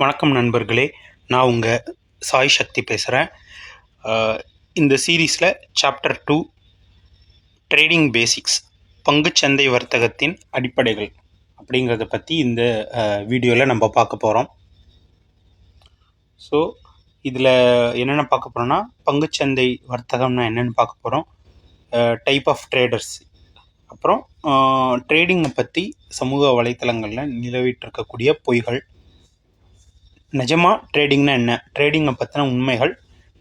வணக்கம் நண்பர்களே. நான் உங்கள் சாய் சக்தி பேசுகிறேன் இந்த சீரீஸில் சாப்டர் டூ ட்ரேடிங் பேசிக்ஸ் பங்குச்சந்தை வர்த்தகத்தின் அடிப்படைகள் அப்படிங்கிறத பற்றி இந்த வீடியோவில் நம்ம பார்க்க போகிறோம் ஸோ இதில் என்னென்ன பார்க்க போகிறோன்னா பங்குச்சந்தை வர்த்தகம்னா என்னென்னு பார்க்க போகிறோம் டைப் ஆஃப் ட்ரேடர்ஸ் அப்புறம் ட்ரேடிங்கை பற்றி சமூக வலைத்தளங்களில் நிலவிட்டு இருக்கக்கூடிய பொய்கள். நிஜமாக ட்ரேடிங்னா என்ன? ட்ரேடிங்கை பற்றின உண்மைகள்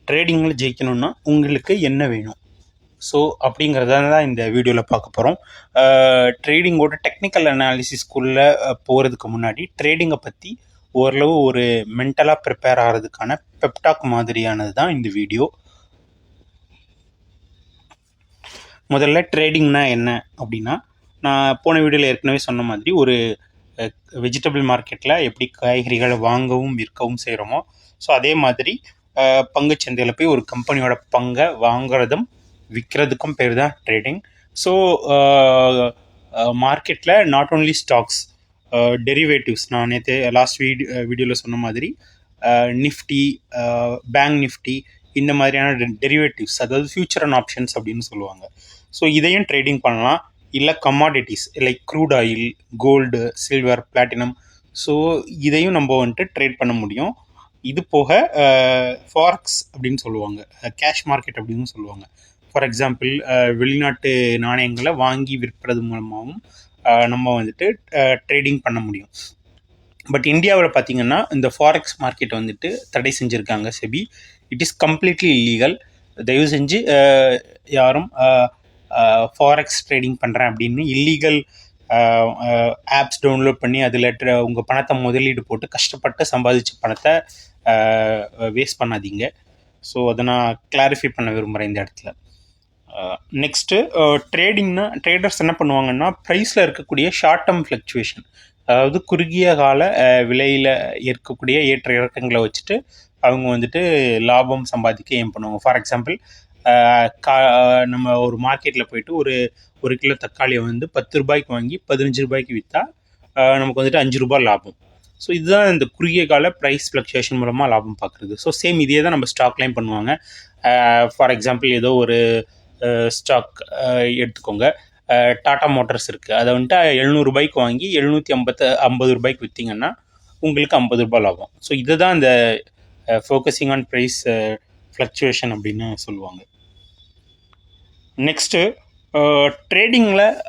ட்ரேடிங்கில் ஜெயிக்கணும்னா உங்களுக்கு என்ன வேணும்? ஸோ அப்படிங்கிறத தான் இந்த வீடியோவில் பார்க்க போகிறோம் ட்ரேடிங்கோட டெக்னிக்கல் அனாலிசிஸ்குள்ளே போகிறதுக்கு முன்னாடி ட்ரேடிங்கை பற்றி ஓரளவு ஒரு மென்டலாக ப்ரிப்பேர் ஆகிறதுக்கான பெப்டாக் மாதிரியானது தான் இந்த வீடியோ. முதல்ல ட்ரேடிங்னா என்ன? அப்படின்னா நான் போன வீடியோவில் ஏற்கனவே சொன்ன மாதிரி ஒரு வெஜிடபிள் மார்க்கெட்டில் எப்படி காய்கறிகளை வாங்கவும் விற்கவும் செய்கிறோமோ ஸோ அதே மாதிரி பங்குச்சந்தையில் போய் ஒரு கம்பெனியோட பங்கை வாங்குறதும் விற்கிறதுக்கும் பேர் தான் ட்ரேடிங் ஸோ மார்க்கெட்டில் நாட் ஓன்லி ஸ்டாக்ஸ் டெரிவேட்டிவ்ஸ் நான் நேற்று லாஸ்ட் வீடியோ வீடியோவில் சொன்ன மாதிரி நிஃப்டி பேங்க் நிஃப்டி இந்த மாதிரியான டெரிவேட்டிவ்ஸ் அதாவது ஃபியூச்சர் அண்ட் ஆப்ஷன்ஸ் அப்படின்னு சொல்லுவாங்க. ஸோ இதையும் ட்ரேடிங் பண்ணலாம். இல்லை commodities like crude oil gold silver platinum so இதையும் நம்ம வந்துட்டு ட்ரேட் பண்ண முடியும். இது போக ஃபாரக்ஸ் அப்படின்னு சொல்லுவாங்க. கேஷ் மார்க்கெட் அப்படின்னு சொல்லுவாங்க. ஃபார் எக்ஸாம்பிள் வெளிநாட்டு நாணயங்களை வாங்கி விற்பது மூலமாகவும் நம்ம வந்துட்டு ட்ரேடிங் பண்ண முடியும். பட் இந்தியாவில் பார்த்தீங்கன்னா இந்த ஃபாரெக்ஸ் மார்க்கெட் வந்துட்டு தடை செஞ்சுருக்காங்க SEBI. It is completely illegal தயவு செஞ்சு யாரும் ஃபாரெக்ஸ் ட்ரேடிங் பண்ணுறேன் அப்படின்னு இல்லீகல் ஆப்ஸ் டவுன்லோட் பண்ணி அதில் உங்கள் பணத்தை முதலீடு போட்டு கஷ்டப்பட்டு சம்பாதிச்ச பணத்தை வேஸ்ட் பண்ணாதீங்க. ஸோ அதை நான் கிளாரிஃபை பண்ண விரும்புகிறேன் இந்த இடத்துல. நெக்ஸ்ட்டு ட்ரேடிங்னா ட்ரேடர்ஸ் என்ன பண்ணுவாங்கன்னா ப்ரைஸில் இருக்கக்கூடிய ஷார்ட் டேர்ம் ஃப்ளக்சுவேஷன் அதாவது குறுகிய கால விலையில் இருக்கக்கூடிய ஏற்ற இறக்கங்களை வச்சுட்டு அவங்க வந்துட்டு லாபம் சம்பாதிக்க ஏம் பண்ணுவாங்க. ஃபார் எக்ஸாம்பிள் கா நம்ம ஒரு மார்க்கெட்டில் போயிட்டு ஒரு ஒரு கிலோ தக்காளியை வந்து பத்து ரூபாய்க்கு வாங்கி பதினஞ்சு ரூபாய்க்கு விற்றா நமக்கு வந்துட்டு அஞ்சு ரூபாய் லாபம். ஸோ இதுதான் இந்த குறுகிய கால ப்ரைஸ் ஃப்ளக்சுவேஷன் மூலமாக லாபம் பார்க்குறது ஸோ சேம் இதே தான் நம்ம ஸ்டாக்லையும் பண்ணுவாங்க. ஃபார் எக்ஸாம்பிள் ஏதோ ஒரு ஸ்டாக் எடுத்துக்கோங்க. டாடா மோட்டர்ஸ் இருக்குது அதை வந்துட்டு எழுநூறுபாய்க்கு வாங்கி எழுநூற்றி ஐம்பத்து ஐம்பது ரூபாய்க்கு விற்றீங்கன்னா உங்களுக்கு ஐம்பது ரூபாய் லாபம். ஸோ இதுதான் இந்த ஃபோக்கஸிங் ஆன் ப்ரைஸ் ஃப்ளக்சுவேஷன் அப்படின்னு சொல்லுவாங்க. நெக்ஸ்ட்டு ட்ரேடிங்கில் uh,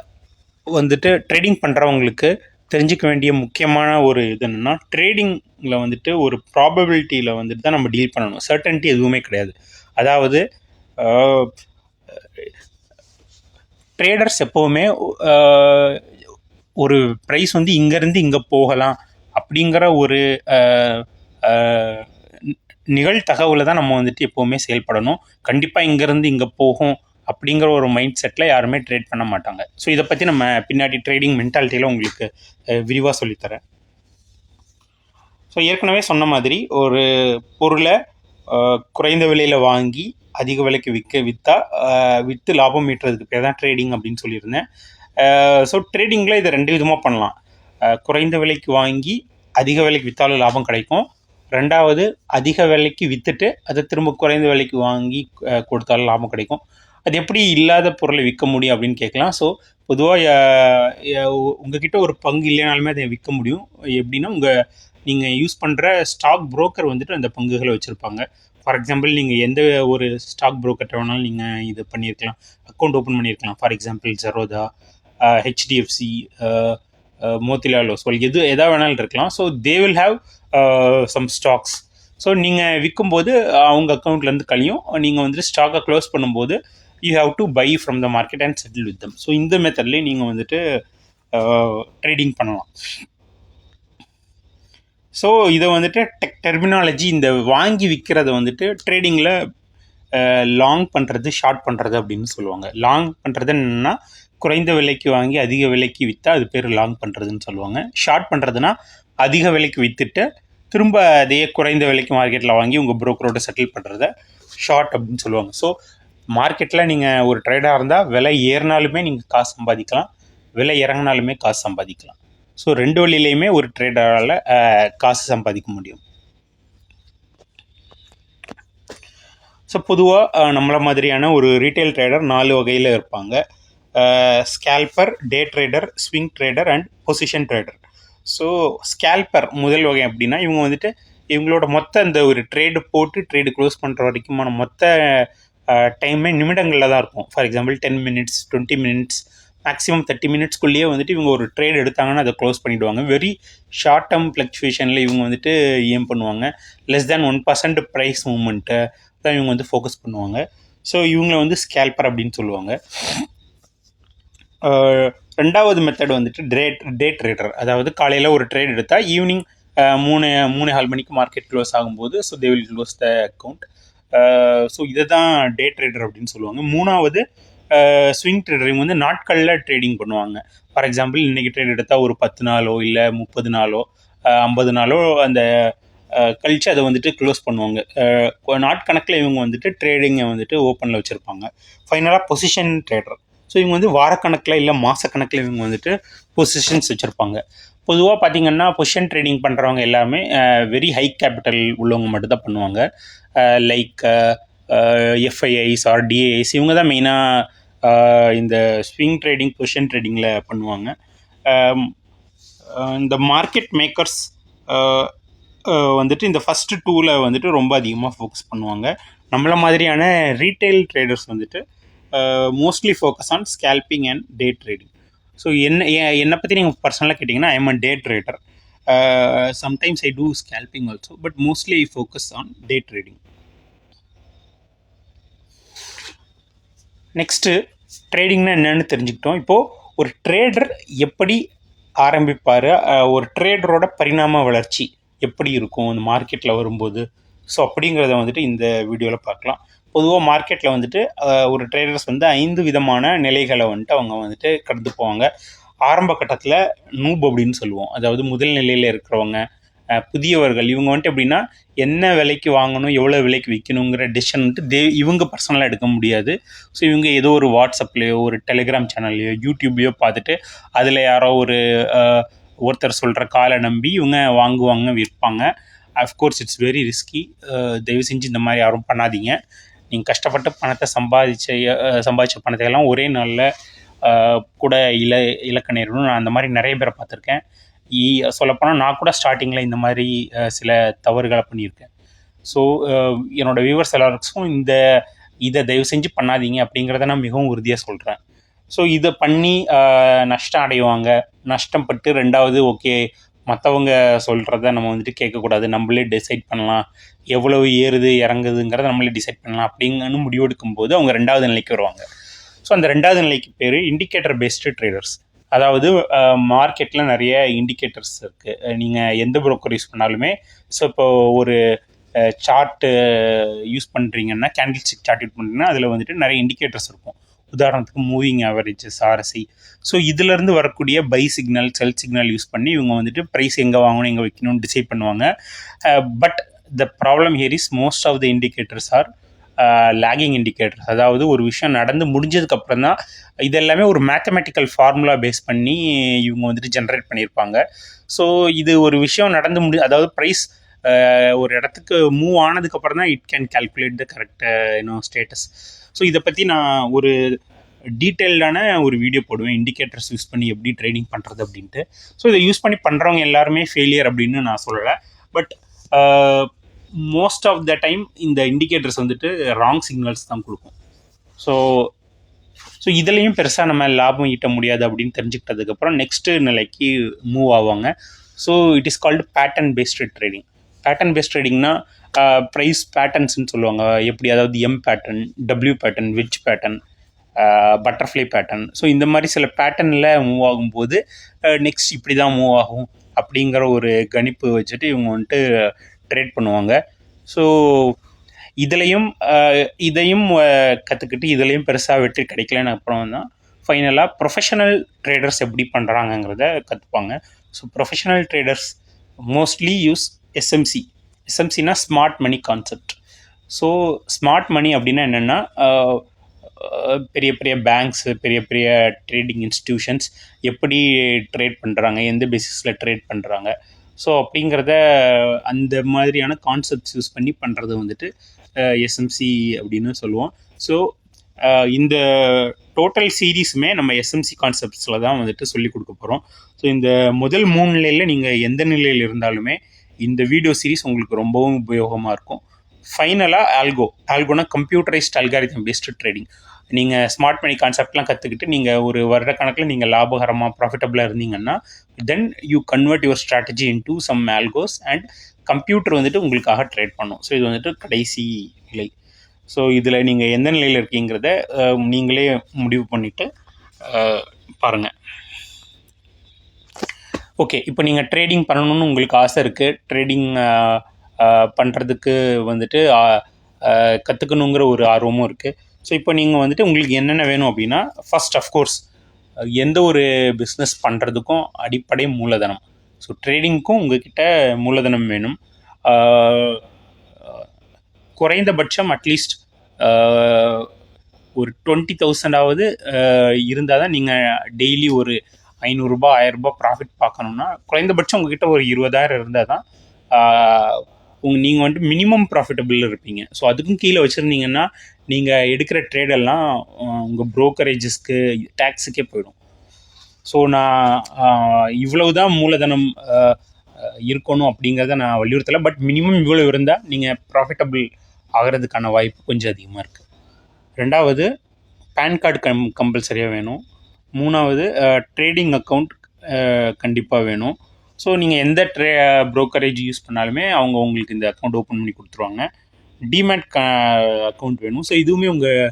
வந்துட்டு ட்ரேடிங் பண்ணுறவங்களுக்கு தெரிஞ்சிக்க வேண்டிய முக்கியமான ஒரு இது என்னென்னா ட்ரேடிங்கில் வந்துட்டு ஒரு ப்ராபபிலிட்டியில் வந்துட்டு தான் நம்ம டீல் பண்ணணும். சர்டன்ட்டி எதுவுமே கிடையாது. அதாவது uh, ட்ரேடர்ஸ் எப்போவுமே uh, ஒரு ப்ரைஸ் வந்து இங்கேருந்து இங்கே போகலாம் அப்படிங்கிற ஒரு நிகழ்தகவில் தான் நம்ம வந்துட்டு எப்போவுமே செயல்படணும். கண்டிப்பாக இங்கேருந்து இங்கே போகும் அப்படிங்கிற ஒரு மைண்ட் செட்டில் யாருமே ட்ரேட் பண்ண மாட்டாங்க. ஸோ இதை பற்றி நம்ம பின்னாடி ட்ரேடிங் மென்டாலிட்டியில் உங்களுக்கு விரிவாக சொல்லித்தரேன். ஸோ ஏற்கனவே சொன்ன மாதிரி ஒரு பொருளை குறைந்த விலையில் வாங்கி அதிக விலைக்கு விற்க விற்றா விற்று லாபம் ஈட்டுறதுக்கு பேர் தான் ட்ரேடிங் அப்படின்னு சொல்லியிருந்தேன். ஸோ ட்ரேடிங்கில் இதை ரெண்டு விதமாக பண்ணலாம். குறைந்த விலைக்கு வாங்கி அதிக விலைக்கு விற்றாலும் லாபம் கிடைக்கும். ரெண்டாவது அதிக விலைக்கு விற்றுட்டு அதை திரும்ப குறைந்த விலைக்கு வாங்கி கொடுத்தாலும் லாபம் கிடைக்கும். அது எப்படி இல்லாத பொருளை விற்க முடியும் அப்படின்னு கேட்கலாம். ஸோ பொதுவாக உங்ககிட்ட ஒரு பங்கு இல்லைனாலுமே அதை விற்க முடியும். எப்படின்னா உங்கள் நீங்கள் யூஸ் பண்ணுற ஸ்டாக் புரோக்கர் வந்துட்டு அந்த பங்குகளை வச்சுருப்பாங்க. ஃபார் எக்ஸாம்பிள் நீங்கள் எந்த ஒரு ஸ்டாக் புரோக்கர்கிட்ட வேணாலும் நீங்கள் இது பண்ணியிருக்கலாம். அக்கௌண்ட் ஓப்பன் பண்ணியிருக்கலாம். For example Zerodha HDFC Motilal Oswal எது எதாக வேணாலும் இருக்கலாம். So they will have some stocks so நீங்கள் விற்கும்போது அவங்க அக்கௌண்ட்லேருந்து கழியும். நீங்கள் வந்துட்டு ஸ்டாக்கை க்ளோஸ் பண்ணும்போது you have to buy from the market and settle with them so இந்த மெத்தட்லேயே நீங்கள் வந்துட்டு uh, ட்ரேடிங் பண்ணலாம். ஸோ இதை வந்துட்டு டெக் டெர்மினாலஜி இந்த வாங்கி விற்கிறத வந்துட்டு ட்ரேடிங்கில் லாங் uh, பண்ணுறது ஷார்ட் பண்ணுறது அப்படின்னு சொல்லுவாங்க. லாங் பண்ணுறது என்னென்னா குறைந்த விலைக்கு வாங்கி அதிக விலைக்கு விற்றா அது பேர் லாங் பண்ணுறதுன்னு சொல்லுவாங்க. ஷார்ட் பண்ணுறதுனா அதிக விலைக்கு விற்றுட்டு திரும்ப அதே குறைந்த விலைக்கு மார்க்கெட்டில் வாங்கி உங்கள் ப்ரோக்கரோட செட்டில் பண்ணுறத ஷார்ட் அப்படின்னு சொல்லுவாங்க. ஸோ மார்க்கெட்டில் நீங்கள் ஒரு ட்ரேடாக இருந்தால் விலை ஏறினாலுமே நீங்கள் காசு சம்பாதிக்கலாம். விலை இறங்கினாலுமே காசு சம்பாதிக்கலாம். ஸோ ரெண்டு வழியிலையுமே ஒரு ட்ரேடரால் காசு சம்பாதிக்க முடியும். ஸோ பொதுவாக நம்மளை மாதிரியான ஒரு ரீட்டைல் ட்ரேடர் நாலு வகையில் இருப்பாங்க. Scalper day trader swing trader and position trader so scalper முதல் வகை அப்படின்னா இவங்க வந்துட்டு இவங்களோட மொத்த இந்த ஒரு ட்ரேடு போட்டு ட்ரேடு க்ளோஸ் பண்ணுற வரைக்குமான மொத்த டைமே நிமிடங்களில் தான் இருக்கும். For example ten minutes twenty minutes maximum thirty மினிட்ஸ்க்குள்ளேயே வந்துட்டு இவங்க ஒரு ட்ரேட் எடுத்தாங்கன்னா அதை க்ளோஸ் பண்ணிவிடுவாங்க வெரி ஷார்ட் டேர்ம் ஃப்ளக்சுவேஷனில் இவங்க வந்துட்டு ஏம் பண்ணுவாங்க. Less than one percent price movement தான் இவங்க வந்து ஃபோக்கஸ் பண்ணுவாங்க. ஸோ இவங்களை வந்து ஸ்கேல்பர் அப்படின்னு சொல்லுவாங்க. ரெண்டாவது மெத்தட் வந்துட்டு டே டே ட்ரேடர் அதாவது காலையில் ஒரு ட்ரேட் எடுத்தால் ஈவினிங் மூணு மூணு நாலு மணிக்கு மார்க்கெட் க்ளோஸ் ஆகும்போது so they will close the account so இதை தான் டே ட்ரேடர் அப்படின்னு சொல்லுவாங்க. மூணாவது ஸ்விங் ட்ரேடர் இவங்க வந்து நாட்களில் ட்ரேடிங் பண்ணுவாங்க. ஃபார் எக்ஸாம்பிள் இன்றைக்கி ட்ரேட் எடுத்தால் ஒரு பத்து நாளோ இல்லை முப்பது நாளோ ஐம்பது நாளோ அந்த கழித்து அதை வந்துட்டு க்ளோஸ் பண்ணுவாங்க. நாட்கணக்கில் இவங்க வந்துட்டு ட்ரேடிங்கை வந்துட்டு ஓப்பனில் வச்சுருப்பாங்க. ஃபைனலாக பொசிஷன் ட்ரேடர் ஸோ இவங்க வந்து வாரக்கணக்கில் இல்லை மாதக்கணக்கில் இவங்க வந்துட்டு பொசிஷன்ஸ் வச்சுருப்பாங்க. பொதுவாக பார்த்தீங்கன்னா பொசிஷன் ட்ரேடிங் பண்ணுறவங்க எல்லாமே வெரி ஹை கேபிட்டல் உள்ளவங்க மட்டும் தான் பண்ணுவாங்க. லைக் எஃப்ஐஐஸ் ஆர் டிஏஐஸ் இவங்க தான் மெயினாக இந்த ஸ்விங் ட்ரேடிங் பொசிஷன் ட்ரேடிங்கில் பண்ணுவாங்க. இந்த மார்க்கெட் மேக்கர்ஸ் வந்துட்டு இந்த ஃபஸ்ட்டு டூவில் வந்துட்டு ரொம்ப அதிகமாக ஃபோக்கஸ் பண்ணுவாங்க. நம்மள மாதிரியான ரீட்டைல் ட்ரேடர்ஸ் வந்துட்டு mostly focus on scalping and day trading so என்ன என்னை பற்றி நீங்கள் பர்சனலாக கேட்டிங்கன்னா I am a day trader sometimes I do scalping also but mostly I focus on day trading next ட்ரேடிங்னா என்னென்னு தெரிஞ்சுக்கிட்டோம். இப்போது ஒரு ட்ரேடர் எப்படி ஆரம்பிப்பார்? ஒரு ட்ரேடரோட பரிணாம வளர்ச்சி எப்படி இருக்கும்? இந்த மார்க்கெட்டில் வரும்போது. ஸோ அப்படிங்கிறத வந்துட்டு இந்த வீடியோவில் பார்க்கலாம். பொதுவாக மார்க்கெட்டில் வந்துட்டு ஒரு ட்ரேடர்ஸ் வந்து ஐந்து விதமான நிலைகளை வந்துட்டு அவங்க வந்துட்டு கடந்து போவாங்க. ஆரம்ப கட்டத்தில் நூப் அப்படின்னு சொல்லுவோம். அதாவது முதல் நிலையில் இருக்கிறவங்க புதியவர்கள். இவங்க வந்துட்டு எப்படின்னா என்ன விலைக்கு வாங்கணும் எவ்வளோ விலைக்கு விற்கணுங்கிற டிசிஷன் வந்துட்டு தே இவங்க பர்சனலாக எடுக்க முடியாது. ஸோ இவங்க ஏதோ ஒரு வாட்ஸ்அப்லேயோ ஒரு டெலிகிராம் சேனல்லையோ யூடியூப்லையோ பார்த்துட்டு அதில் யாரோ ஒரு ஒருத்தர் சொல்கிற காலை நம்பி இவங்க வாங்குவாங்க விற்பாங்க. அஃப்கோர்ஸ் இட்ஸ் வெரி ரிஸ்கி தயவு செஞ்சு இந்த மாதிரி யாரும் பண்ணாதீங்க. நீங்கள் கஷ்டப்பட்டு பணத்தை சம்பாதிச்ச சம்பாதிச்ச பணத்தை எல்லாம் ஒரே நாளில் கூட இல இலக்க நேரணும் நான் அந்த மாதிரி நிறைய பேரை பார்த்துருக்கேன். சொல்லப்போனால் நான் கூட ஸ்டார்டிங்கில் இந்த மாதிரி சில தவறுகளை பண்ணியிருக்கேன். ஸோ என்னோடய வியூவர்ஸ் எல்லாருக்கும் இந்த இதை தயவு செஞ்சு பண்ணாதீங்க அப்படிங்கிறத நான் மிகவும் உறுதியாக சொல்கிறேன் ஸோ இதை பண்ணி நஷ்டம் அடைவாங்க. நஷ்டம் பட்டு ரெண்டாவது ஓகே மற்றவங்க சொல்கிறத நம்ம வந்துட்டு கேட்கக்கூடாது. நம்மளே டிசைட் பண்ணலாம். எவ்வளவு ஏறுது இறங்குதுங்கிறத நம்மளே டிசைட் பண்ணலாம் அப்படிங்கன்னு முடிவெடுக்கும் போது அவங்க ரெண்டாவது நிலைக்கு வருவாங்க. ஸோ அந்த ரெண்டாவது நிலைக்கு பேர் இண்டிகேட்டர் பேஸ்டு ட்ரேடர்ஸ் அதாவது மார்க்கெட்டில் நிறைய இண்டிகேட்டர்ஸ் இருக்குது நீங்கள் எந்த ப்ரோக்கர் யூஸ் பண்ணாலுமே ஸோ இப்போ ஒரு சார்ட்டு யூஸ் பண்ணுறீங்கன்னா கேண்டில் ஸ்டிக் சார்ட் யூஸ் பண்ணுறீங்கன்னா அதில் வந்துட்டு நிறைய இண்டிகேட்டர்ஸ் இருக்கும். உதாரணத்துக்கு மூவிங் ஆவரேஜஸ் ஆர்எஸ்சி ஸோ இதுலேருந்து வரக்கூடிய buy signal sell signal use பண்ணி இவங்க வந்துட்டு ப்ரைஸ் எங்கே வாங்கணும் எங்கே வைக்கணும்னு டிசைட் பண்ணுவாங்க. But the problem here is most of the indicators are lagging indicators அதாவது ஒரு விஷயம் நடந்து முடிஞ்சதுக்கப்புறம் தான் இது எல்லாமே ஒரு மேத்தமெட்டிக்கல் ஃபார்முலா பேஸ் பண்ணி இவங்க வந்துட்டு ஜென்ரேட் பண்ணியிருப்பாங்க. ஸோ இது ஒரு விஷயம் நடந்து முடி அதாவது ப்ரைஸ் ஒரு இடத்துக்கு மூவ் ஆனதுக்கப்புறம் தான் it can calculate the correct இன்னும் ஸ்டேட்டஸ் ஸோ இதை பற்றி நான் ஒரு டீட்டெயில்டான ஒரு வீடியோ போடுவேன். இண்டிகேட்டர்ஸ் யூஸ் பண்ணி எப்படி ட்ரேடிங் பண்ணுறது அப்படின்ட்டு. ஸோ இதை யூஸ் பண்ணி பண்ணுறவங்க எல்லாருமே ஃபெயிலியர் அப்படின்னு நான் சொல்லலை. But most of the time இந்த இண்டிகேட்டர்ஸ் வந்துட்டு ராங் சிக்னல்ஸ் தான் கொடுக்கும். ஸோ ஸோ இதுலேயும் பெருசாக நம்ம லாபம் ஈட்ட முடியாது அப்படின்னு தெரிஞ்சுக்கிட்டதுக்கப்புறம் நெக்ஸ்ட்டு நிலைக்கு மூவ் ஆவாங்க. So it is called pattern based trading pattern based ட்ரேடிங்னா price பேட்டர்ன்ஸ்னு சொல்லுவாங்க. எப்படி அதாவது M pattern W pattern which pattern butterfly pattern so இந்த மாதிரி சில பேட்டர்னில் மூவ் ஆகும்போது நெக்ஸ்ட் இப்படி தான் மூவ் ஆகும் அப்படிங்கிற ஒரு கணிப்பு வச்சுட்டு இவங்க வந்துட்டு ட்ரேட் பண்ணுவாங்க. ஸோ இதுலேயும் இதையும் கற்றுக்கிட்டு இதுலேயும் பெருசாக வெற்றி கிடைக்கலன்னு அப்புறம் தான் ஃபைனலாக ப்ரொஃபஷனல் ட்ரேடர்ஸ் எப்படி பண்ணுறாங்கங்கிறத கற்றுப்பாங்க so professional traders mostly use SMC எஸ்எம்சினா smart money concept so smart money அப்படின்னா என்னென்னா பெரிய பெரிய பேங்க்ஸு பெரிய பெரிய ட்ரேடிங் இன்ஸ்டிடியூஷன்ஸ் எப்படி ட்ரேட் பண்ணுறாங்க எந்த பேசிஸில் ட்ரேட் பண்ணுறாங்க ஸோ அப்படிங்கிறத அந்த மாதிரியான கான்செப்ட்ஸ் யூஸ் பண்ணி பண்ணுறது வந்துட்டு எஸ்எம்சி அப்படின்னு சொல்லுவோம். ஸோ இந்த டோட்டல் சீரீஸுமே நம்ம எஸ்எம்சி கான்செப்ட்ஸில் தான் வந்துட்டு சொல்லி கொடுக்க போகிறோம் ஸோ இந்த முதல் மூணு நிலையில் நீங்கள் எந்த நிலையில் இருந்தாலுமே இந்த வீடியோ சீரிஸ் உங்களுக்கு ரொம்பவும் உபயோகமாக இருக்கும். ஃபைனலாக ஆல்கோ ஆல்கோனா கம்ப்யூட்டரைஸ்ட் அல்காரிதம் பேஸ்டு ட்ரேடிங் நீங்கள் ஸ்மார்ட் மணி கான்செப்ட்லாம் கற்றுக்கிட்டு நீங்கள் ஒரு வருட கணக்கில் நீங்கள் லாபகரமாக ப்ராஃபிட்டபுளாக இருந்தீங்கன்னா then you convert your strategy into some algos and computer வந்துட்டு உங்களுக்காக ட்ரேட் பண்ணும். ஸோ இது வந்துட்டு கடைசி நிலை. ஸோ இதில் நீங்கள் எந்த நிலையில் இருக்கீங்கிறத நீங்களே முடிவு பண்ணிவிட்டு பாருங்கள் ஓகே இப்போ நீங்கள் ட்ரேடிங் பண்ணணும்னு உங்களுக்கு ஆசை இருக்குது ட்ரேடிங் பண்ணுறதுக்கு வந்துட்டு கற்றுக்கணுங்கிற ஒரு ஆர்வமும் இருக்குது ஸோ இப்போ நீங்கள் வந்துட்டு உங்களுக்கு என்னென்ன வேணும் அப்படின்னா ஃபஸ்ட் அஃப்கோர்ஸ் எந்த ஒரு பிஸ்னஸ் பண்ணுறதுக்கும் அடிப்படை மூலதனம். ஸோ ட்ரேடிங்க்கும் உங்ககிட்ட மூலதனம் வேணும். குறைந்தபட்சம் அட்லீஸ்ட் ஒரு டுவெண்ட்டி தௌசண்டாவது இருந்தால் தான் நீங்கள் டெய்லி ஒரு ஐநூறுரூபா ஆயிரரூபா ப்ராஃபிட் பார்க்கணுன்னா குறைந்தபட்சம் உங்ககிட்ட ஒரு இருபதாயிரம் இருந்தால் தான் உங்கள் நீங்கள் வந்துட்டு மினிமம் ப்ராஃபிட்டபிள் இருப்பீங்க. ஸோ அதுக்கும் கீழே வச்சுருந்தீங்கன்னா நீங்கள் எடுக்கிற ட்ரேடெல்லாம் உங்கள் ப்ரோக்கரேஜஸ்க்கு டேக்ஸுக்கே போயிடும். ஸோ நான் இவ்வளவு தான் மூலதனம் இருக்கணும் அப்படிங்கிறத நான் வலியுறுத்தலை. பட் மினிமம் இவ்வளோ இருந்தால் நீங்கள் ப்ராஃபிட்டபிள் ஆகிறதுக்கான வாய்ப்பு கொஞ்சம் அதிகமாக இருக்குது ரெண்டாவது பேன் கார்டு கம் கம்பல்சரியாக வேணும். மூணாவது ட்ரேடிங் அக்கௌண்ட் கண்டிப்பாக வேணும். ஸோ நீங்கள் எந்த ட்ரே ப்ரோக்கரேஜ் யூஸ் பண்ணாலுமே அவங்க உங்களுக்கு இந்த அக்கௌண்ட் ஓப்பன் பண்ணி கொடுத்துருவாங்க. டிமேட் க அக்கௌண்ட் வேணும். ஸோ இதுவுமே உங்கள்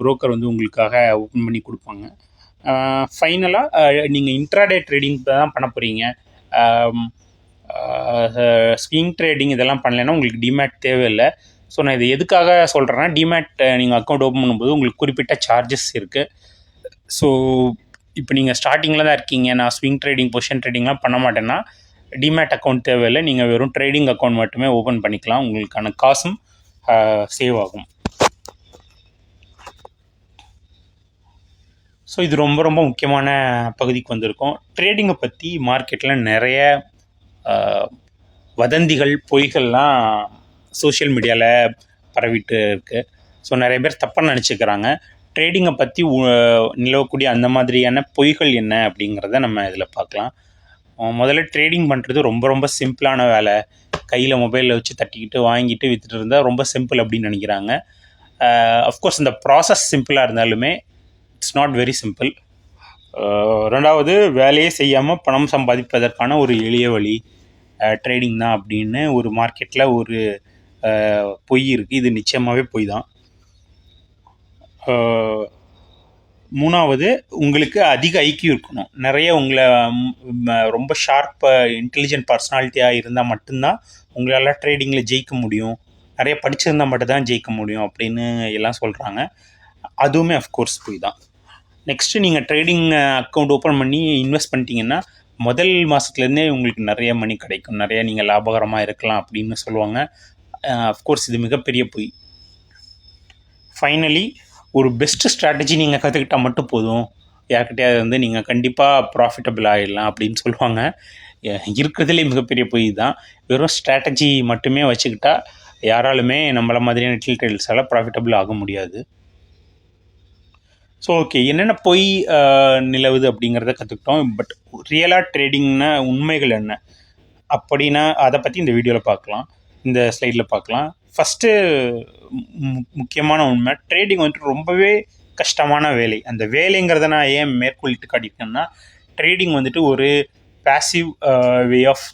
ப்ரோக்கர் வந்து உங்களுக்காக ஓப்பன் பண்ணி கொடுப்பாங்க. ஃபைனலாக நீங்கள் இன்ட்ராடே ட்ரேடிங் தான் பண்ண போகிறீங்க ஸ்விங் ட்ரேடிங் இதெல்லாம் பண்ணலைன்னா உங்களுக்கு டிமேட் தேவையில்லை. ஸோ நான் இது எதுக்காக சொல்கிறேன்னா டிமேட் நீங்கள் அக்கௌண்ட் ஓப்பன் பண்ணும்போது உங்களுக்கு குறிப்பிட்ட சார்ஜஸ் இருக்குது ஸோ இப்போ நீங்கள் ஸ்டார்டிங்கில் தான் இருக்கீங்க. நான் ஸ்விங் ட்ரேடிங் பொசிஷன் ட்ரேடிங்லாம் பண்ண மாட்டேன்னா டிமேட் அக்கௌண்ட் தேவையில்லை. நீங்கள் வெறும் ட்ரேடிங் அக்கௌண்ட் மட்டுமே ஓப்பன் பண்ணிக்கலாம். உங்களுக்கான காசும் சேவ் ஆகும். ஸோ இது ரொம்ப ரொம்ப முக்கியமான பகுதிக்கு வந்திருக்கோம். ட்ரேடிங்கை பற்றி மார்க்கெட்டில் நிறைய வதந்திகள் பொய்கள்லாம் சோஷியல் மீடியாவில் பரவிட்டு இருக்குது ஸோ நிறைய பேர் தப்பாக நினச்சிக்கிறாங்க. ட்ரேடிங்கை பற்றி நிலவக்கூடிய அந்த மாதிரியான பொய்கள் என்ன அப்படிங்கிறத நம்ம இதில் பார்க்கலாம். முதல்ல ட்ரேடிங் பண்ணுறது ரொம்ப ரொம்ப சிம்பிளான வேலை. கையில் மொபைலில் வச்சு தட்டிக்கிட்டு வாங்கிட்டு விற்றுட்டு இருந்தால் ரொம்ப சிம்பிள் அப்படின்னு நினைக்கிறாங்க. அஃப்கோர்ஸ் இந்த ப்ராசஸ் சிம்பிளாக இருந்தாலுமே இட்ஸ் நாட் வெரி சிம்பிள் ரெண்டாவது வேலையே செய்யாமல் பணம் சம்பாதிப்பதற்கான ஒரு எளிய வழி ட்ரேடிங் தான் அப்படின்னு ஒரு மார்க்கெட்டில் ஒரு பொய் இருக்குது இது நிச்சயமாகவே பொய் தான். மூணாவது உங்களுக்கு அதிக ஐக்கியம் இருக்கணும். நிறைய உங்களை ரொம்ப ஷார்ப் இன்டெலிஜென்ட் பர்சனாலிட்டியாக இருந்தால் மட்டும்தான் உங்களால் ட்ரேடிங்கில் ஜெயிக்க முடியும். நிறைய படிச்சிருந்தால் மட்டும்தான் ஜெயிக்க முடியும் அப்படின்னு எல்லாம் சொல்கிறாங்க அதுவுமே அஃப்கோர்ஸ் போய் தான். நெக்ஸ்ட்டு நீங்கள் ட்ரேடிங் அக்கௌண்ட் ஓப்பன் பண்ணி இன்வெஸ்ட் பண்ணிட்டீங்கன்னா முதல் மாதத்துலேருந்தே உங்களுக்கு நிறைய மணி கிடைக்கும். நிறைய நீங்கள் லாபகரமாக இருக்கலாம் அப்படின்னு சொல்லுவாங்க. அஃப்கோர்ஸ் இது மிகப்பெரிய பொய். ஃபைனலி ஒரு பெஸ்ட்டு ஸ்ட்ராட்டஜி நீங்கள் கற்றுக்கிட்டால் மட்டும் போதும். யார்கிட்டயாவது வந்து நீங்கள் கண்டிப்பாக ப்ராஃபிட்டபிள் ஆகிடலாம் அப்படின்னு சொல்லுவாங்க. இருக்கிறதுலே மிகப்பெரிய பொய் தான் வெறும் ஸ்ட்ராட்டஜி மட்டுமே வச்சுக்கிட்டா யாராலுமே நம்மள மாதிரியான டீல் ப்ராஃபிட்டபிள் ஆக முடியாது. ஸோ ஓகே என்னென்ன பொய் நிலவுது அப்படிங்கிறத கற்றுக்கிட்டோம் பட் ரியலாக ட்ரேடிங்னா உண்மைகள் என்ன? அப்படின்னா அதை பற்றி இந்த வீடியோவில் பார்க்கலாம். இந்த ஸ்லைடில் பார்க்கலாம். ஃபஸ்ட்டு முக்கியமான உண்மை ட்ரேடிங் வந்துட்டு ரொம்பவே கஷ்டமான வேலை. அந்த வேலைங்கிறத நான் ஏன் மேற்கொள்ளிட்டு காட்டியிருக்கேன்னா ட்ரேடிங் வந்துட்டு ஒரு passive way of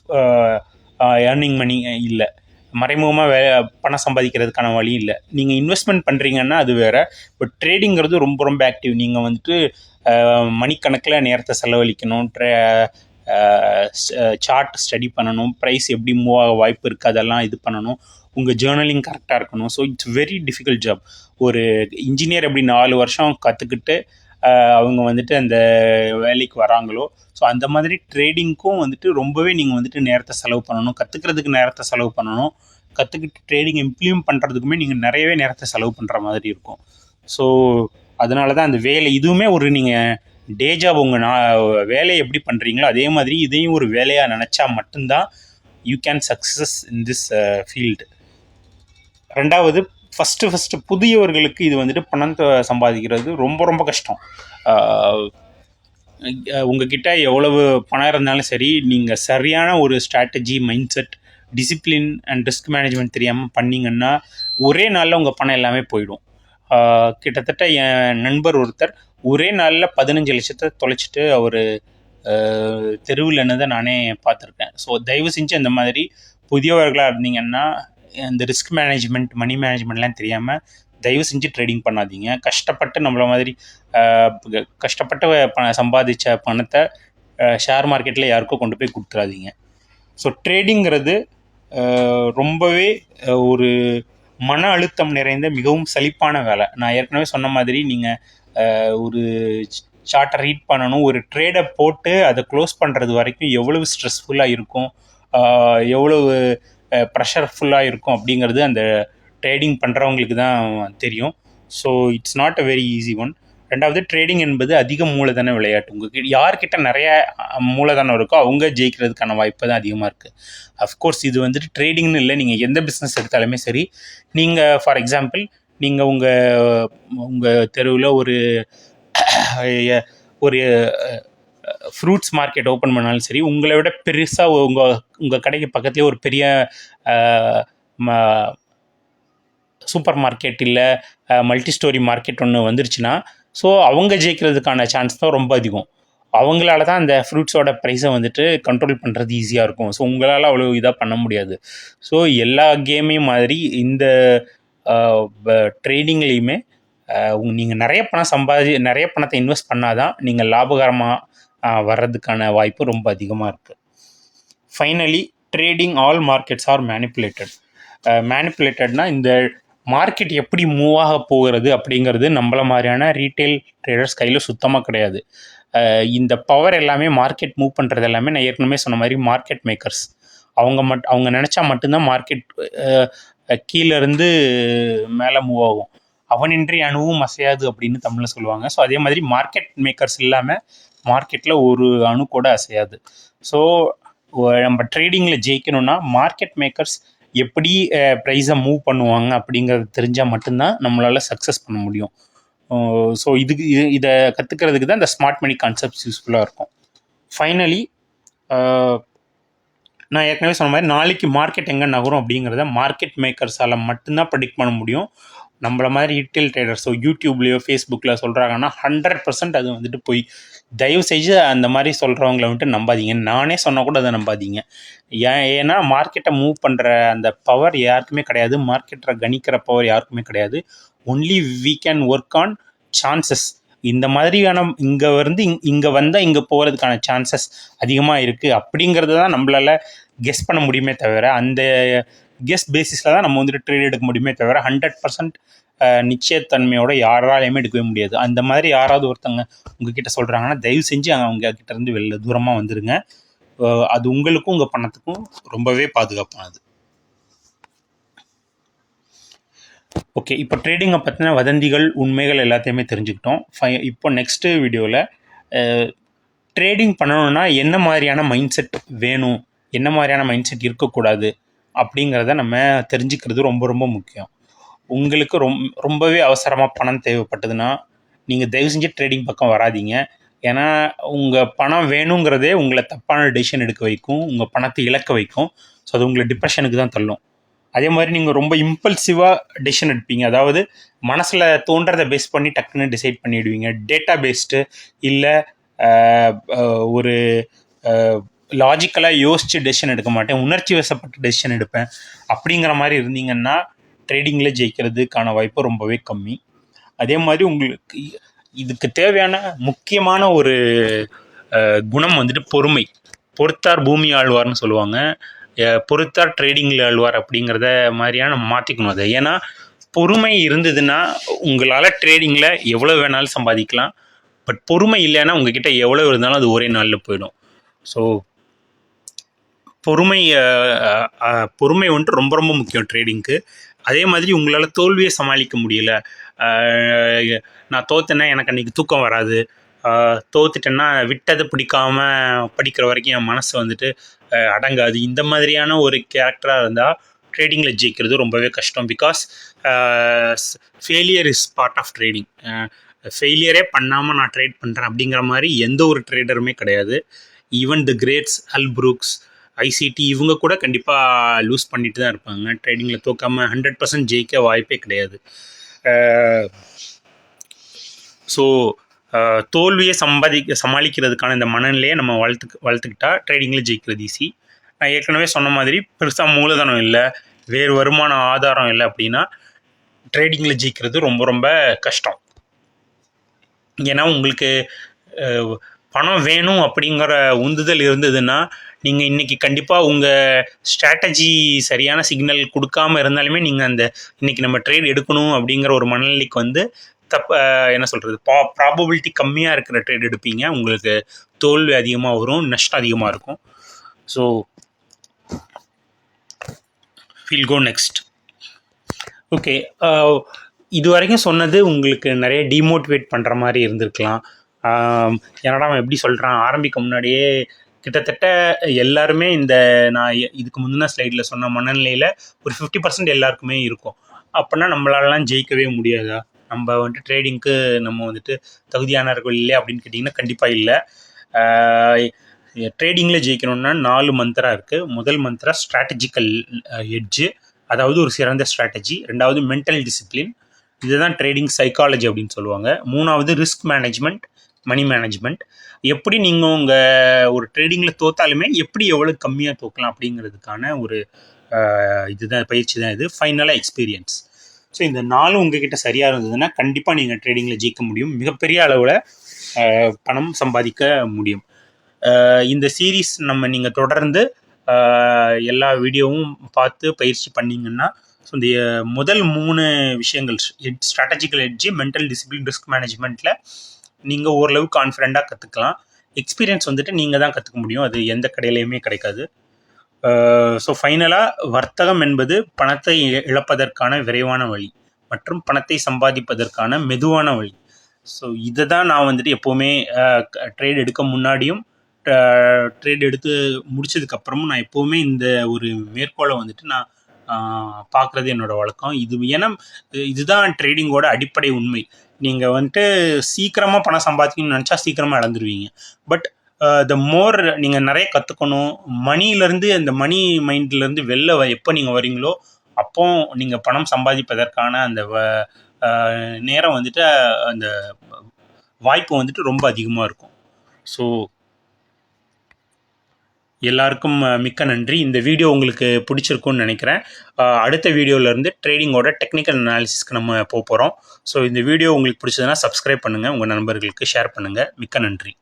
earning money இல்லை. மறைமுகமாக வே பணம் சம்பாதிக்கிறதுக்கான வழி இல்லை. நீங்கள் இன்வெஸ்ட்மெண்ட் பண்ணுறீங்கன்னா அது வேறு. பட் ட்ரேடிங்கிறது ரொம்ப ரொம்ப ஆக்டிவ் நீங்கள் வந்துட்டு மணிக்கணக்கில் நேரத்தை செலவழிக்கணும் ட்ரே சார்ட் ஸ்டடி பண்ணணும். ப்ரைஸ் எப்படி மூவ் ஆக வாய்ப்பு இருக்குது அதெல்லாம் இது பண்ணணும். உங்கள் ஜேர்னலிங் கரெக்டாக இருக்கணும். So it's very difficult job ஒரு இன்ஜினியர் எப்படி நாலு வருஷம் கற்றுக்கிட்டு அவங்க வந்துட்டு அந்த வேலைக்கு வராங்களோ ஸோ அந்த மாதிரி ட்ரேடிங்க்கும் வந்துட்டு ரொம்பவே நீங்கள் வந்துட்டு நேரத்தை செலவு பண்ணணும். கற்றுக்கிறதுக்கு நேரத்தை செலவு பண்ணணும். கற்றுக்கிட்டு ட்ரேடிங் இம்ப்ளிமெண்ட் பண்ணுறதுக்குமே நீங்கள் நிறையவே நேரத்தை செலவு பண்ணுற மாதிரி இருக்கும். ஸோ அதனால தான் அந்த வேலை இதுவுமே ஒரு நீங்கள் டே ஜாப் உங்கள் நான் வேலையை எப்படி பண்ணுறீங்களோ அதே மாதிரி இதையும் ஒரு வேலையாக நினச்சா மட்டும்தான் you can success in this field ரெண்டாவது ஃபஸ்ட்டு ஃபஸ்ட்டு புதியவர்களுக்கு இது வந்துட்டு பணத்தை சம்பாதிக்கிறது ரொம்ப ரொம்ப கஷ்டம். உங்ககிட்ட எவ்வளவு பணம் இருந்தாலும் சரி நீங்கள் சரியான ஒரு strategy mindset discipline and risk management தெரியாமல் பண்ணீங்கன்னா ஒரே நாளில் உங்கள் பணம் எல்லாமே போயிடும். கிட்டத்தட்ட என் நண்பர் ஒருத்தர் ஒரே நாளில் பதினஞ்சு லட்சத்தை தொலைச்சிட்டு அவர் தெருவில் என்னதை நானே பார்த்துருக்கேன். ஸோ தயவு செஞ்சு அந்த மாதிரி புதியவர்களாக இருந்தீங்கன்னா இந்த ரிஸ்க் மேனேஜ்மெண்ட் மணி மேனேஜ்மெண்ட்லாம் தெரியாமல் தயவு செஞ்சு ட்ரேடிங் பண்ணாதீங்க. கஷ்டப்பட்டு நம்மள மாதிரி கஷ்டப்பட்டு ப சம்பாதிச்ச பணத்தை ஷேர் மார்க்கெட்டில் யாருக்கோ கொண்டு போய் கொடுத்துறாதீங்க. ஸோ ட்ரேடிங்கிறது ரொம்பவே ஒரு மன அழுத்தம் நிறைந்த மிகவும் சலிப்பான வேலை. நான் ஏற்கனவே சொன்ன மாதிரி நீங்கள் ஒரு சார்ட்டை ரீட் பண்ணணும் ஒரு ட்ரேடை போட்டு அதை க்ளோஸ் பண்ணுறது வரைக்கும் எவ்வளவு ஸ்ட்ரெஸ்ஃபுல்லாக இருக்கும் எவ்வளவு ப்ரெஷர்ஃபுல்லாக இருக்கும் அப்படிங்கிறது அந்த ட்ரேடிங் பண்ணுறவங்களுக்கு தான் தெரியும். So it's not a very easy one ரெண்டாவது ட்ரேடிங் என்பது அதிக மூலதன விளையாட்டு. உங்ககிட்ட யார்கிட்ட நிறைய மூலதனம் இருக்கோ அவங்க ஜெயிக்கிறதுக்கான வாய்ப்பு தான் அதிகமாக இருக்குது அஃப்கோர்ஸ் இது வந்துட்டு ட்ரேடிங்னு இல்லை. நீங்கள் எந்த பிஸ்னஸ் எடுத்தாலுமே சரி. நீங்கள் ஃபார் எக்ஸாம்பிள் நீங்கள் உங்கள் உங்கள் தெருவில் ஒரு ஒரு ஃப்ரூட்ஸ் மார்க்கெட் ஓப்பன் பண்ணாலும் சரி உங்களை விட பெருசாக உங்கள் உங்கள் கடைக்கு பக்கத்துலேயே ஒரு பெரிய ம- சூப்பர் மார்க்கெட் இல்லை மல்டி ஸ்டோரி மார்க்கெட் ஒன்று வந்துருச்சுன்னா ஸோ அவங்க ஜெயிக்கிறதுக்கான சான்ஸ் தான் ரொம்ப அதிகம். அவங்களால தான் அந்த ஃப்ரூட்ஸோட ப்ரைஸை வந்துட்டு கண்ட்ரோல் பண்ணுறது ஈஸியாக இருக்கும். ஸோ உங்களால் அவ்வளோ இதாக பண்ண முடியாது. ஸோ எல்லா கேமையும் மாதிரி இந்த ட்ரேடிங்லேயுமே நீங்கள் நிறைய பணம் சம்பாதி நிறைய பணத்தை இன்வெஸ்ட் பண்ணால் தான் நீங்கள் லாபகரமாக வர்றதுக்கான வாய்ப்பு ரொம்ப அதிகமாக இருக்குது finally trading all markets are manipulated மேனிப்புலேட்டட்னா இந்த மார்க்கெட் எப்படி மூவ் ஆக போகிறது அப்படிங்கிறது நம்மள மாதிரியான ரீட்டைல் ட்ரேடர்ஸ் கையில் சுத்தமாக கிடையாது. இந்த பவர் எல்லாமே மார்க்கெட் மூவ் பண்ணுறது எல்லாமே நான் ஏற்கனவே சொன்ன மாதிரி மார்க்கெட் மேக்கர்ஸ் அவங்க மட் அவங்க நினச்சா மட்டும்தான் மார்க்கெட் கீழேருந்து மேலே மூவ் ஆகும். அவனின்றி அணுவும் அசையாது அப்படின்னு தமிழில் சொல்லுவாங்க. ஸோ அதே மாதிரி மார்க்கெட் மேக்கர்ஸ் இல்லாமல் மார்க்கெட்டில் ஒரு அணு கூட அசையாது. ஸோ நம்ம ட்ரேடிங்கில் ஜெயிக்கணும்னா மார்க்கெட் மேக்கர்ஸ் எப்படி ப்ரைஸை மூவ் பண்ணுவாங்க அப்படிங்கிறது தெரிஞ்சால் மட்டும்தான் நம்மளால் சக்ஸஸ் பண்ண முடியும். ஸோ இதுக்கு இது இதை கற்றுக்கிறதுக்கு தான் இந்த ஸ்மார்ட் மணி கான்செப்ட்ஸ் யூஸ்ஃபுல்லாக இருக்கும். ஃபைனலி நான் ஏற்கனவே சொன்ன மாதிரி நாளைக்கு மார்க்கெட் எங்கே நகரும் அப்படிங்கிறத மார்க்கெட் மேக்கர்ஸால் மட்டும்தான் ப்ரெடிக்ட் பண்ண முடியும். நம்மள மாதிரி ரீட்டைல் ட்ரேடர்ஸோ யூடியூப்லேயோ ஃபேஸ்புக்கில் சொல்கிறாங்கன்னா ஹண்ட்ரட் பர்சன்ட் அது வந்துட்டு போய் தயவு செஞ்சு அந்த மாதிரி சொல்கிறவங்கள வந்துட்டு நம்பாதீங்க. நானே சொன்னால் கூட அதை நம்பாதீங்க. ஏன் ஏன்னா மார்க்கெட்டை மூவ் பண்ணுற அந்த பவர் யாருக்குமே கிடையாது. மார்க்கெட்டை கணிக்கிற பவர் யாருக்குமே கிடையாது. Only we can work on chances இந்த மாதிரியான இங்கே வந்து இங் இங்கே வந்தால் இங்கே போகிறதுக்கான சான்சஸ் அதிகமாக இருக்குது அப்படிங்கிறத தான் நம்மளால் கெஸ் பண்ண முடியுமே தவிர அந்த கெஸ்ட் பேசிஸில் தான் நம்ம வந்துட்டு ட்ரேட் எடுக்க முடியுமே தவிர ஹண்ட்ரட் பர்சன்ட் நிச்சயத்தன்மையோட யாராலையுமே எடுக்கவே முடியாது. அந்த மாதிரி யாராவது ஒருத்தங்க உங்ககிட்ட சொல்கிறாங்கன்னா தயவு செஞ்சு அவங்க கிட்ட இருந்து வெளில தூரமாக வந்துடுங்க அது உங்களுக்கும் உங்கள் பணத்துக்கும் ரொம்பவே பாதுகாப்பானது. ஓகே இப்போ ட்ரேடிங்கை பற்றின வதந்திகள் உண்மைகள் எல்லாத்தையுமே தெரிஞ்சுக்கிட்டோம். ஃபை இப்போ நெக்ஸ்ட்டு வீடியோவில் ட்ரேடிங் பண்ணணுன்னா என்ன மாதிரியான மைண்ட் செட் வேணும்? என்ன மாதிரியான மைண்ட் செட் இருக்கக்கூடாது? அப்படிங்கிறத நம்ம தெரிஞ்சுக்கிறது ரொம்ப ரொம்ப முக்கியம். உங்களுக்கு ரொம் ரொம்பவே அவசரமாக பணம் தேவைப்பட்டதுன்னா நீங்கள் தயவு செஞ்சு ட்ரேடிங் பக்கம் வராதீங்க. ஏன்னா உங்கள் பணம் வேணுங்கிறதே உங்களை தப்பான டெசிஷன் எடுக்க வைக்கும் உங்கள் பணத்தை இழக்க வைக்கும். ஸோ அது உங்களை டிப்ரெஷனுக்கு தான் தள்ளும். அதே மாதிரி நீங்கள் ரொம்ப இம்பல்சிவாக டெசிஷன் எடுப்பீங்க. அதாவது மனசில் தோன்றதை பேஸ் பண்ணி டக்குன்னு டிசைட் பண்ணிடுவீங்க. டேட்டா பேஸ்டு இல்லை ஒரு லாஜிக்கலாக யோசித்து டெசிஷன் எடுக்க மாட்டேன். உணர்ச்சி வசப்பட்டு டெசிஷன் எடுப்பேன். அப்படிங்கிற மாதிரி இருந்தீங்கன்னா ட்ரேடிங்கில் ஜெயிக்கிறதுக்கான வாய்ப்பு ரொம்பவே கம்மி. அதே மாதிரி உங்களுக்கு இதுக்கு தேவையான முக்கியமான ஒரு குணம் வந்துட்டு பொறுமை. பொறுத்தார் பூமி ஆழ்வார்னு சொல்லுவாங்க. பொறுத்தார் ட்ரேடிங்கில் ஆழ்வார் அப்படிங்கிறத மாதிரியான நம்ம மாற்றிக்கணும் அதை. ஏன்னா பொறுமை இருந்ததுன்னா உங்களால் ட்ரேடிங்கில் எவ்வளோ வேணாலும் சம்பாதிக்கலாம். பட் பொறுமை இல்லைன்னா உங்ககிட்ட எவ்வளோ இருந்தாலும் அது ஒரே நாளில் போயிடும். ஸோ பொறுமை பொறுமை வந்துட்டு ரொம்ப ரொம்ப முக்கியம் ட்ரேடிங்க்கு அதே மாதிரி உங்களால் தோல்வியை சமாளிக்க முடியல. நான் தோத்தேன்னா எனக்கு அன்றைக்கி தூக்கம் வராது. தோத்துட்டேன்னா விட்டதை பிடிக்காம படிக்கிற வரைக்கும் என் மனசு வந்துட்டு அடங்காது. இந்த மாதிரியான ஒரு கேரக்டராக இருந்தால் ட்ரேடிங்கில் ஜெயிக்கிறது ரொம்பவே கஷ்டம். Because failure is part of trading ஃபெயிலியரே பண்ணாமல் நான் ட்ரேட் பண்ணுறேன் அப்படிங்கிற மாதிரி எந்த ஒரு ட்ரேடருமே கிடையாது. Even the greats Al Brooks ICT இவங்க கூட கண்டிப்பாக லூஸ் பண்ணிட்டு தான் இருப்பாங்க. ட்ரேடிங்கில் தோக்காமல் ஹண்ட்ரட் பர்சன்ட் ஜெயிக்க வாய்ப்பே கிடையாது. ஸோ தோல்வியை சம்பாதி சமாளிக்கிறதுக்கான இந்த மனநிலையை நம்ம வளர்த்து வளர்த்துக்கிட்டா ட்ரேடிங்கில் ஜெயிக்கிறது ஈஸி நான் ஏற்கனவே சொன்ன மாதிரி பெருசாக மூலதனம் இல்லை வேறு வருமான ஆதாரம் இல்லை அப்படின்னா ட்ரேடிங்கில் ஜெயிக்கிறது ரொம்ப ரொம்ப கஷ்டம். ஏன்னா உங்களுக்கு பணம் வேணும் அப்படிங்கிற உந்துதல் இருந்ததுன்னா நீங்கள் இன்றைக்கி கண்டிப்பாக உங்கள் ஸ்ட்ராட்டஜி சரியான சிக்னல் கொடுக்காம இருந்தாலுமே நீங்கள் அந்த இன்றைக்கி நம்ம ட்ரேட் எடுக்கணும் அப்படிங்கிற ஒரு மனநிலைக்கு வந்து தப்ப என்ன சொல்கிறது பா ப்ராபபிலிட்டி கம்மியாக இருக்கிற ட்ரேட் எடுப்பீங்க. உங்களுக்கு தோல்வி அதிகமாக வரும் நஷ்டம் அதிகமாக இருக்கும். ஸோ ஃபில் கோ நெக்ஸ்ட் ஓகே இது வரைக்கும் சொன்னது உங்களுக்கு நிறைய டிமோட்டிவேட் பண்ணுற மாதிரி இருந்திருக்கலாம். என்னடா அவன் எப்படி சொல்கிறான் ஆரம்பிக்க முன்னாடியே கிட்டத்தட்ட எல்லாருமே இந்த நான் இதுக்கு முந்தின ஸ்லைடில் சொன்ன மனநிலையில் ஒரு ஃபிஃப்டி பர்சன்ட் எல்லாருக்குமே இருக்கும். அப்படின்னா நம்மளாலலாம் ஜெயிக்கவே முடியாதா? நம்ம வந்துட்டு ட்ரேடிங்க்கு நம்ம வந்துட்டு தகுதியானவர்கள் இல்லை அப்படின்னு கேட்டிங்கன்னா கண்டிப்பாக இல்லை. ட்ரேடிங்கில் ஜெயிக்கணும்னா நாலு மந்த்ரா இருக்குது முதல் மந்த்ரா ஸ்ட்ராட்டஜிக்கல் எட்ஜு அதாவது ஒரு சிறந்த ஸ்ட்ராட்டஜி ரெண்டாவது மென்டல் டிசிப்ளின் இதுதான் ட்ரேடிங் சைக்காலஜி அப்படின்னு சொல்லுவாங்க. மூணாவது ரிஸ்க் மேனேஜ்மெண்ட் மணி மேனேஜ்மெண்ட் எப்படி நீங்கள் உங்கள் ஒரு ட்ரேடிங்கில் தோத்தாலுமே எப்படி எவ்வளோ கம்மியாக தோக்கலாம் அப்படிங்கிறதுக்கான ஒரு இதுதான் பயிற்சி தான் இது. ஃபைனலாக எக்ஸ்பீரியன்ஸ் ஸோ இந்த நாளும் உங்ககிட்ட சரியாக இருந்ததுன்னா கண்டிப்பாக நீங்கள் ட்ரேடிங்கில் ஜெயிக்க முடியும். மிகப்பெரிய அளவில் பணம் சம்பாதிக்க முடியும். இந்த சீரீஸ் நம்ம நீங்கள் தொடர்ந்து எல்லா வீடியோவும் பார்த்து பயிற்சி பண்ணிங்கன்னா ஸோ இந்த முதல் மூணு விஷயங்கள் strategical edge mental discipline risk மேனேஜ்மெண்ட்டில் நீங்கள் ஓரளவு கான்ஃபிடெண்ட்டாக கற்றுக்கலாம் எக்ஸ்பீரியன்ஸ் வந்துட்டு நீங்கள் தான் கற்றுக்க முடியும். அது எந்த கடையிலையுமே கிடைக்காது. ஸோ ஃபைனலாக வர்த்தகம் என்பது பணத்தை இ- இழப்பதற்கான விரைவான வழி மற்றும் பணத்தை சம்பாதிப்பதற்கான மெதுவான வழி. ஸோ இதை தான் நான் வந்துட்டு எப்போவுமே ட்ரேட் எடுக்க முன்னாடியும் ட்ரேட் எடுத்து முடிச்சதுக்கப்புறமும் நான் எப்போவுமே இந்த ஒரு மேற்கோளை வந்துட்டு நான் பார்க்குறது என்னோடய வழக்கம். இது ஏன்னா இதுதான் ட்ரேடிங்கோட அடிப்படை உண்மை. நீங்கள் வந்துட்டு சீக்கிரமாக பணம் சம்பாதிக்கணும்னு நினச்சா சீக்கிரமாக இழந்துருவீங்க. பட் த மோர் நீங்கள் நிறைய கற்றுக்கணும் மணிலேருந்து அந்த மணி மைண்ட்லேருந்து வெளில வ- எப்போ நீங்கள் வரீங்களோ அப்போ நீங்கள் பணம் சம்பாதிப்பதற்கான அந்த வ- நேரம் வந்துட்டு அந்த வாய்ப்பு வந்துட்டு ரொம்ப அதிகமாக இருக்கும். ஸோ எல்லாருக்கும் மிக்க நன்றி. இந்த வீடியோ உங்களுக்கு பிடிச்சிருக்கும்னு நினைக்கிறேன். அடுத்த வீடியோவிலேருந்து ட்ரேடிங்கோட டெக்னிக்கல் அனாலிசிஸ்க்கு நம்ம போக போகிறோம் ஸோ இந்த வீடியோ உங்களுக்கு பிடிச்சதுன்னா சப்ஸ்கிரைப் பண்ணுங்கள் உங்கள் நண்பர்களுக்கு ஷேர் பண்ணுங்கள் மிக்க நன்றி.